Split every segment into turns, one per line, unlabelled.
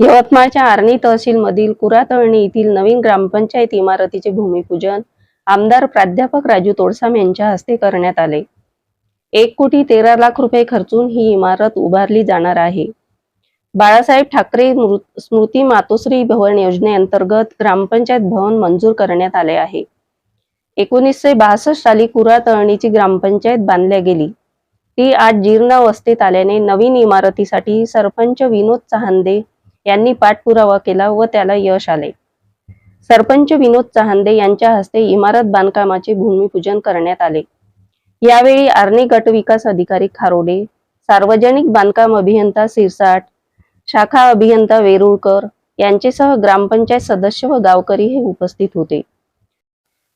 यवतमाळच्या आर्णी तहसीलमधील कुरातळणी येथील नवीन ग्रामपंचायत इमारतीचे भूमिपूजन आमदार प्राध्यापक राजू तोडसाम यांच्या हस्ते करण्यात आले. एक कोटी तेरा लाख रुपये खर्चून ही इमारत उभारली जाणार आहे. बाळासाहेब ठाकरे स्मृती मातोश्री भवन योजनेअंतर्गत ग्रामपंचायत भवन मंजूर करण्यात आले आहे. एकोणीसशे बासष्ट साली कुरातळणीची ग्रामपंचायत बांधल्या गेली. ती आज जीर्ण अवस्थेत आल्याने नवीन इमारतीसाठी सरपंच विनोद चहांदे यांनी पाठपुरावा केला व त्याला यश आले. सरपंच विनोद चहांदे यांच्या हस्ते इमारत बांधकामाचे भूमिपूजन करण्यात आले. यावेळी आर्णी गट विकास अधिकारी खारोडे सार्वजनिक बांधकाम अभियंता सिरसाट शाखा अभियंता वेरुळकर यांचेसह ग्रामपंचायत सदस्य व गावकरी हे उपस्थित होते.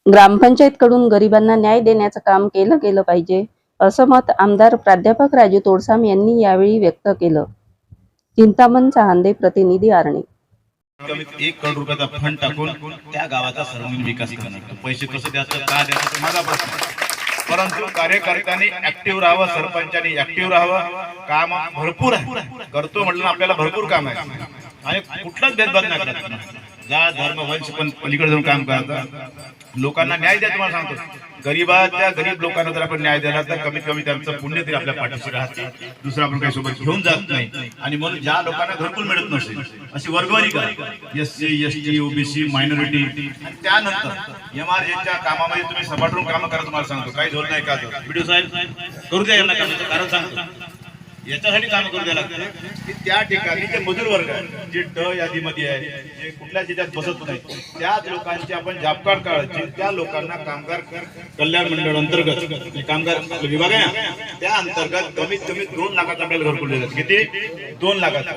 ग्रामपंचायतकडून गरिबांना न्याय देण्याचं काम केलं गेलं पाहिजे असं मत आमदार प्राध्यापक राजू तोडसाम यांनी यावेळी व्यक्त केलं. चिंतामण चहांदे प्रतिनिधी आरणे.
कमीत एक करोड रुपयाचा फंड टाकून त्या गावाचा सर्वांगीण विकास करणार. पैसे कसं द्यायचं का द्यायचं माझा प्रश्न परंतु कार्यकर्त्यांनी ऍक्टिव्ह राहावं सरपंचांनी ऍक्टिव्ह राहावं काम भरपूर आहे. करतो म्हटलं आपल्याला भरपूर काम आहे. आणि कुठलाच भेदभाव नाही करत. जात धर्म वंश पण पलीकडे जाऊन काम करतात लोकांना न्याय द्या तुम्हाला सांगतो. गरीबाच्या गरीब लोकांना जर आपण न्याय दिला तर कमीत कमी त्यांचं पुण्य तरी आपल्या पाठीशी राहते. दुसरं आपण काही सोबत घेऊन जात नाही. आणि म्हणून ज्या लोकांना घरकुल मिळत नसेल अशी वर्गवारी करा. S C S T OBC minority. त्यानंतर एम आर एच्या कामामध्ये तुम्ही सपाटून काम करा तुम्हाला सांगतो. काही झोल नाही का व्हिडिओ साहेब करू द्या यांना कारण सांगतो. याच्यासाठी काम करू द्यायला लागतं. की त्या ठिकाणी जे मजूर वर्ग आहे जे ड यादीमध्ये आहे जे कुठल्या जिल्ह्यात बसत नाही त्याच लोकांची आपण जाबकाड काढायची त्या लोकांना कामगार कल्याण मंडळ अंतर्गत म्हणजे कामगार विभाग आहे ना त्या अंतर्गत कमीत कमी दोन लाखाचा आपल्याला घरकुल देतात किती? दोन लाखाचा.